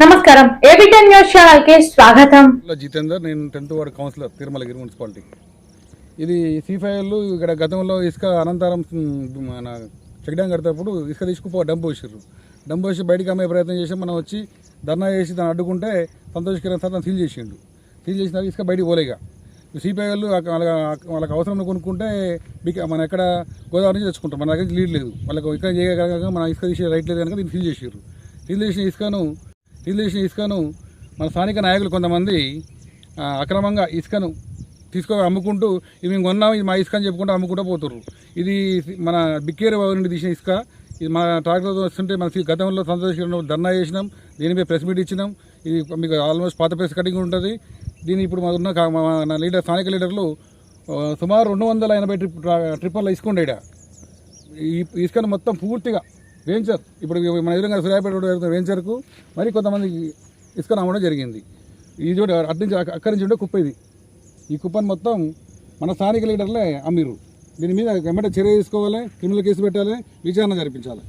నమస్కారం. ఏబిటెన్ న్యూస్ ఛానల్కి స్వాగతం జితేందర్ నేను tenth ward councillor Tirumalagiri municipality ఇది సిఫైఎల్ ఇక్కడ గతంలో ఇసుక అనంతరం మన చెక్ డ్యాం ఇసుక తీసుకుపో డంప్ వేసారు డంప్ వేసి బయటికి అమ్మే ప్రయత్నం చేసి మనం వచ్చి ధర్నా చేసి దాన్ని అడ్డుకుంటే సంతోష్ కిరణ్ సార్ దాన్ని సీల్ చేసిండు. సీల్ చేసిన ఇసుక బయటికి పోలేగా సీపీఐలు వాళ్ళ వాళ్ళకి అవసరం కొనుక్కుంటే మన ఎక్కడ గోదావరి నుంచి తెచ్చుకుంటాం. మన దగ్గర లీడ్ లేదు. వాళ్ళకి ఇక్కడ చేయగలగా మన ఇసుక తీసే రైట్ లేదు కనుక దీన్ని ఫీల్ చేసారు ఫీల్ చేసిన ఇసుకను సీల్ చేసిన ఇసుకను మన స్థానిక నాయకులు కొంతమంది అక్రమంగా ఇసుకను తీసుకో అమ్ముకుంటూ ఇవి మేము కొన్నాం ఇది మా ఇసుక అని చెప్పుకుంటూ అమ్ముకుంటూ పోతుర్రు. ఇది మన బిక్కేరు బావి నుండి తీసిన ఇసుక. ఇది మా ట్రాక్టర్తో వస్తుంటే మన గతంలో సంతోషంగా ధర్నా చేసినాం దీనిపై ప్రెస్ మీట్ ఇచ్చినాం. ఇది మీకు ఆల్మోస్ట్ పాత ప్రెస్ కటింగ్ ఉంటుంది. దీని ఇప్పుడు మా ఉన్న కా- మా- లీడర్ స్థానిక లీడర్లు సుమారు రెండు వందల ఎనభై ట్రిప్ ట్రిప్పర్లు ఇసుకుండే ఈ ఇసుకను మొత్తం పూర్తిగా వెంచర్ ఇప్పుడు మన ఎదురుగా సూర్యాపేట రోడ్డు వెంచర్కు మరి కొంతమంది ఇసుకను అవ్వడం జరిగింది. ఈ చోట అటు నుంచి అక్కడి నుంచి ఉండే కుప్ప ఇది. ఈ కుప్పని మొత్తం మన స్థానిక లీడర్లే అమ్మిర్రు. దీని మీద వెంబడి చర్య తీసుకోవాలి క్రిమినల్ కేసు పెట్టాలి విచారణ జరిపించాలి.